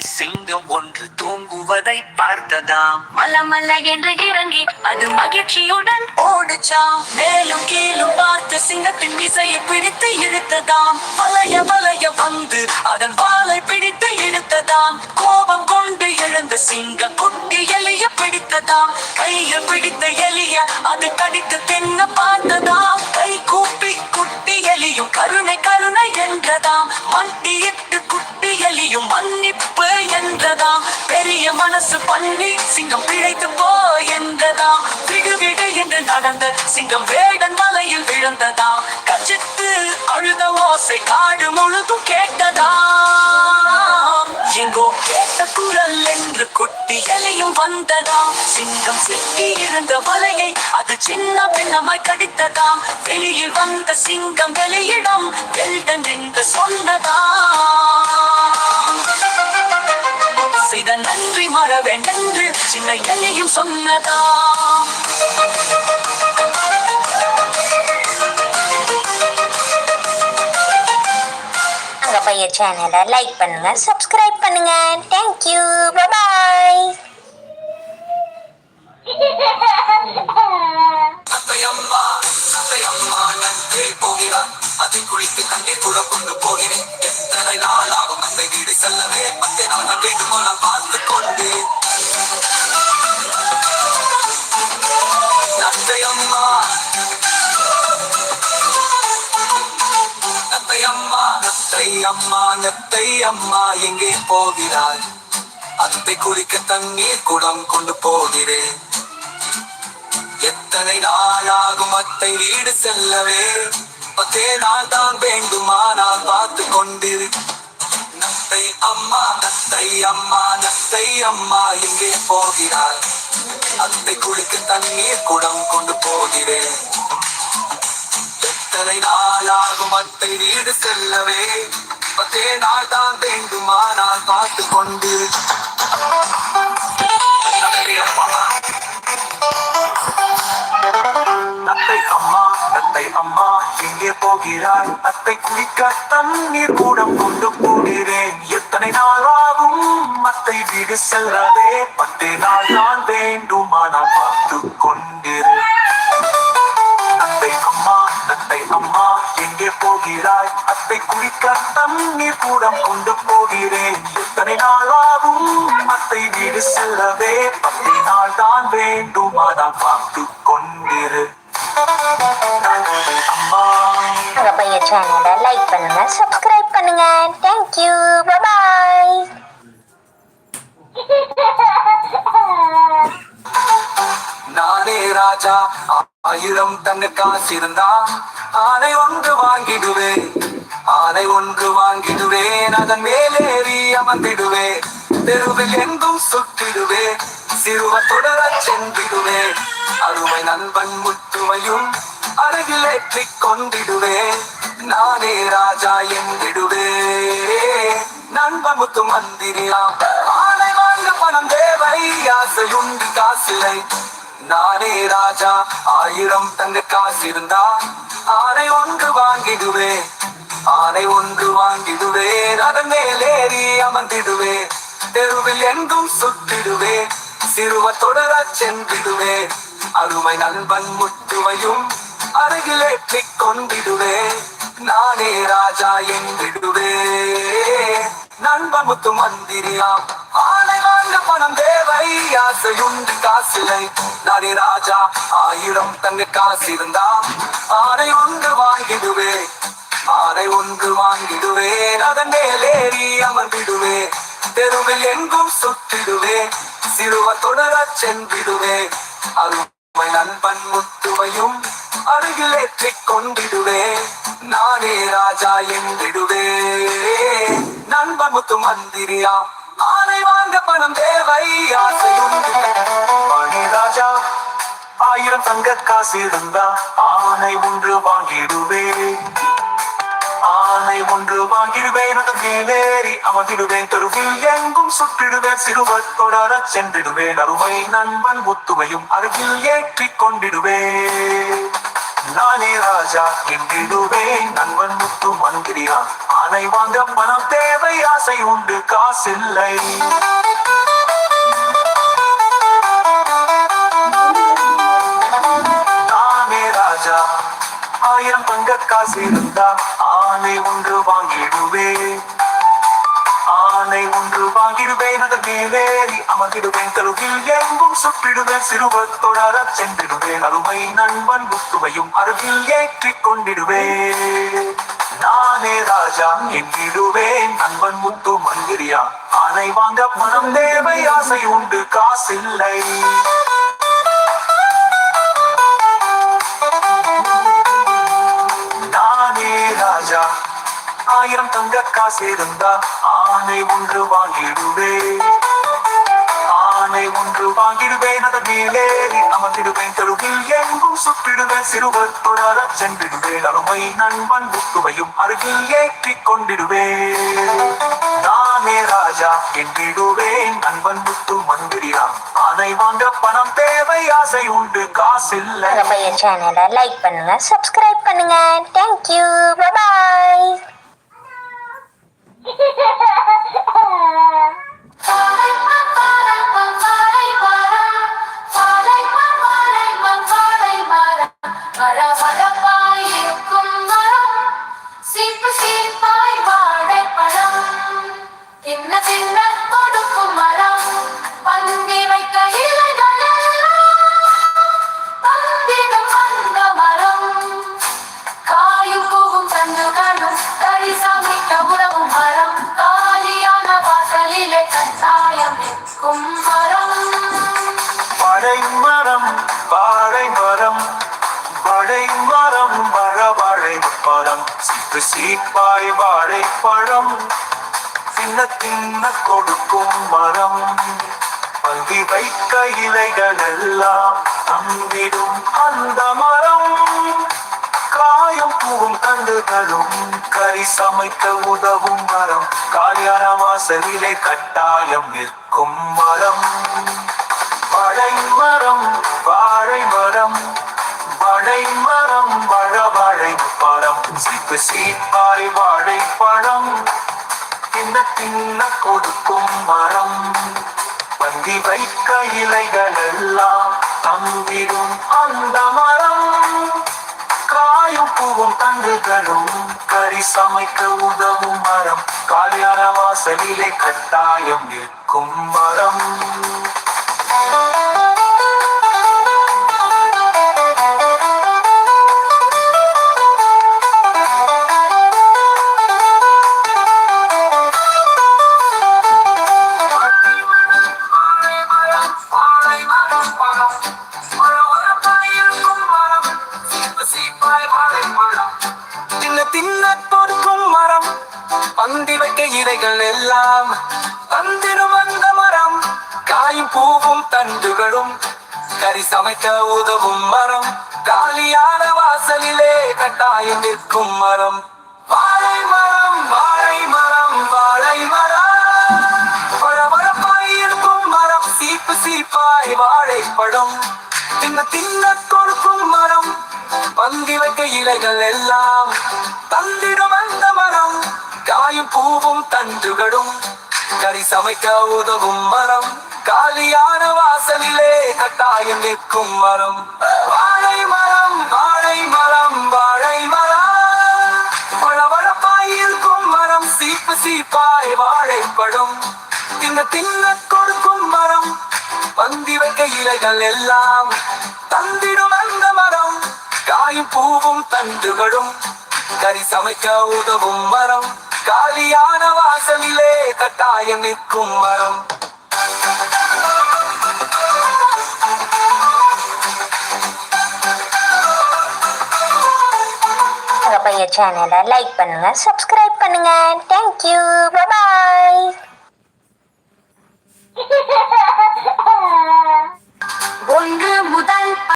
சிங்கம் ஒன்று தூங்குவதை பார்த்ததாம். மலமல்ல என்று இறங்கி அது மகிழ்ச்சியுடன் ஓடுச்சாம் மேலும் கீழும் பார்த்து சிங்கத்தின் விசையை பிடித்து இழுத்ததாம். வளைய வளைய வந்து அதன் வாளை பிடித்து இழுத்ததாம். கோபம் கொண்டு எழுந்த சிங்கம் குட்டி எலிய பிடித்ததாம். கையில் பிடித்த எலிய அது கடித்து தின்ன பார்த்ததாம். கை கூப்பி குட்டி எலியும் கருணை கருணை என்றதாம். மண்டியிட்டு குட்டி எலியும் மன்னிப்பு என்றதாம். பெரிய மனசு பண்ணி சிங்கம் பிழைத்து போ என்றதாம். விடு என்று நடந்த சிங்கம் வேடன் மலையில் விழுந்ததாம். கச்சித்து அழுத ஓசை காடு முழுதும் கேட்டதாம். எங்கோ கேட்ட குரல் என்று குட்டி எலையும் வந்ததாம் சிங்கம் சிக்கி இருந்த வலையை அது சின்ன பின்னமாய் கடித்ததாம். வெளியில் வந்த சிங்கம் வெளியிடம் வெல்டன் என்று சொன்னதாம். செய்த நன்றி மறவேன் என்று சின்ன எலையும் சொன்னதாம். அங்க சேனலை லைக் பண்ணுங்க சப்ஸ்கிரைப் பண்ணுங்க. தேங்க்யூ பாய் அத்தையம்மா அத்தையம்மா நன்றி போகிறான் அதை குளித்து தண்ணீர் கூட கொண்டு போகிறேன். எத்தனை நாளாகும் அந்த வீடு செல்லவே பத்து நத்தையம்மா அம்மா நத்தை அம்மா எங்கே போகிறாய்? அத்தை குளிக்க தண்ணீர் குடம் கொண்டு போகிறேன் எத்தனை நாளாகும் அத்தை வீடு செல்லவே? பத்தே நாள் தான் வேண்டுமானால் பார்த்து கொண்டிரு. நத்தை அம்மா நத்தை அம்மா நத்தை அம்மா எங்கே போகிறாய்? அத்தை குளிக்க தண்ணீர் குடம் கொண்டு போகிறேன் செல்லவே பத்தே நாள் தான் வேண்டுமா? நான் பார்த்து கொண்டு. தத்தை அம்மா. தத்தை அம்மா எங்கே போகிறாய்? தத்தை குளிக்க தண்ணீர் கூடம் கொண்டு போகிறேன். எத்தனை நாள் ஆகும்? அத்தை வீடு செல்லவே பத்தே நாள் நான் வேண்டுமா? நான் பார்த்து கொண்டிரு அத்தை குளிக்க தண்ணீர் கூடம் கொண்டு போகிறேன். எத்தனை நாள் ஆகும் அத்தை வீடு செல்லவே? பத்து நாள் தான் வேண்டுமா நான் பார்த்து கொண்டிரு. அம்மா. சேனலை லைக் பண்ணுங்க சப்ஸ்கிரைப் பண்ணுங்க. தேங்க்யூ பாய் நானே ராஜா. ஆயிரம் தங்க காசிருந்தா ஆனை ஒன்று வாங்கிடுவேன். ஆனை ஒன்று வாங்கிடுவேன் அதன் மேலேறி அமர்ந்திடுவேன் தெருவில் எங்கும் சுற்றிடுவேன் சிறுவ தொடர சென்றிடுவேன் அருமை நண்பன் முற்றுமையும் அருகில் ஏற்றிக் கொண்டிடுவேன் நானே ராஜா என்றிடுவேன் நண்பன் முத்து மந்திரியா ஆனை வாங்க பணம் தேவை ஆசையுண்டு காசிலை. நானே ராஜா ஆயிரம் தங்க காசு இருந்தா ஆனை ஒன்று வாங்கிடுவேன் ஆனை ஒன்று வாங்கிடுவே அதன் மேலேறி அமர்ந்திடுவே. தெருவில் எங்கும் சுற்றிடுவேன் சிறுவ தொடர சென்றிடுவே. அருமை நண்பன் முத்துமையும் அருகில் ஏற்றிக் கொண்டிடுவே. நானே ராஜா என்றிடுவே. நண்பன் முத்து மந்திரியாம் ஆனை வாங்க பணம் தேவை ஆசையுண்டு காசிலை. நானே ராஜா ஆயிரம் தங்க காசு இருந்தா ஆனை ஒன்று வாங்கிடுவே. ஆனை ஒன்று வாங்கிடுவேன் அதன் மேலேறி அமர்ந்திடுவேன் தெருவில் எங்கும் சுற்றிடுவேன் சிறுவ தொடர சென்றிடுவேன் அருமை நண்பன் முத்துவையும் அருகில் ஏற்றிக் கொண்டிடுவேன் நானே ராஜா என்றிடுவேன் நண்பன் முத்து மந்திரியா ஆனை வாங்க பணம் தேவை ஆசையும் ராஜா ஆயிரம் தங்க காசு இருந்தா ஆனை ஒன்று வாங்கிடுவேன் ஆனை ஒன்று வாங்கிடுவேன் அதன் மேலேறி அமர்ந்திடுவேன் தெருவில் எங்கும் சுற்றிடுவேன். சிறுவர் தொடர சென்றிடுவேன். அருமை நண்பன் முத்துமையும் அருகில் ஏற்றிக் கொண்டிடுவேன். நானே ராஜா என்றிடுவேன். நண்பன் முத்து மந்திரியான். ஆனை வாங்க பணம் தேவை ஆசை உண்டு காசில்லை. நானே ராஜா. ஆயிரம் தங்க காசு இருந்தா ஆனை ஒன்று வாங்கிடுவேன் ஆனை ஒன்று வாங்கிடுவேன் அதன் மேலேறி அமர்ந்திடுவேன். தெருவில் எங்கும் சுற்றிடுவேன் சிறுவர் தொடர சென்றிடுவேன். அருமை நண்பன் முத்துவையும் அருகில் ஏற்றிக் கொண்டிடுவேன். நானே ராஜா என்றிடுவேன் நண்பன் முத்து மந்திரியா. ஆனை வாங்க பணம் தேவை ஆசை உண்டு காசில்லை. ராஜா. ஆயிரம் தங்க காசு இருந்தா ஆனை ஒன்று வாங்கிடுவே. ஆனை ஒன்று வாங்கிடுவேன் அதன் மேலேறி அமர்ந்திடுவேன். தெருவில் எங்கும் சுற்றிடுவேன் சிறுவர் தொடர சென்றிடுவேன். அருமை நண்பன் புத்துவையும் அருகில் ஏற்றிக் கொண்டிடுவேன். நானே ராஜா என்றிடுவேன் நண்பன் முத்து மந்திரியா ஆனை வாங்க பணம் தேவை ஆசை உண்டு காசில்லை. எங்க பையன் சேனலை லைக் பண்ணுங்க சப்ஸ்கிரைப் பண்ணுங்க. தேங்க்யூ பாய் சின்ன கட்டாயம் மரம் படை மரம் பாடை மரம் படை மரம் மர வாழை பழம். சீப்பு சீப்பாய் வாழை பழம் சின்ன தின்ன கொடுக்கும் மரம். பந்தி வைக்க இலைகள் எல்லாம் தந்திடும் அந்த மரம். காயும் பூவும் கண்டுகளும் கறி சமைக்க உதவும் மரம். கல்யாண வாசலிலே கட்டாயம் நிற்கும் மரம். வடை மரம் வாழை மரம். வடை மரம் வழ வாழை பழம். சிப்பு சீப்பாய் வாழை பழம். தின்ன தின்ன கொடுக்கும் மரம். பந்தி வைக்க இலைகள் எல்லாம் தந்திடும் அந்த மரம். காயும் பூவும் தண்டுகளும் கறி சமைக்க உதவும் மரம் கல்யாண வாசலிலே கட்டாயம் நிற்கும் மரம். இலைகள் எல்லாம் வந்திடும் அந்த மரம். காயும் பூவும் தண்டுகளும் கறி சமைக்க உதவும் மரம். காலியான வாசலிலே கட்டாயம் நிற்கும் மரம். வாழை மரம் வாழை மரம் வாழை மரம். பழபழப்பாய் இருக்கும் மரம் சீப்பு சீப்பாய் வாழைப்பழம். தின்ன தின்ன கொடுக்கும் மரம். பந்தி வைக்க இலைகள் எல்லாம் தந்திடும் அந்த மரம். காயும் பூவும் தண்டுகளும் கறி சமைக்க உதவும் மரம் காலியான வாசலிலே கட்டாயம் நிற்கும் மரம் வாழை மரம் வாழை மரம் வாழை மரம். பழபழப்பாய் இருக்கும் மரம் சீப்பு சீப்பாய் வாழைப்படும் தின்ன தின்ன கொடுக்கும் மரம் பந்தி வைக்க இலைகள் எல்லாம் தந்திடும் அந்த மரம். காயும் பூவும் தண்டுகளும் கறி சமைக்க உதவும் மரம். காலியான வாசலிலே கட்டாயம் நிற்கும் மரம். பையன் சேனலை லைக் பண்ணுங்க சப்ஸ்கிரைப் பண்ணுங்க. தேங்க்யூ பாய்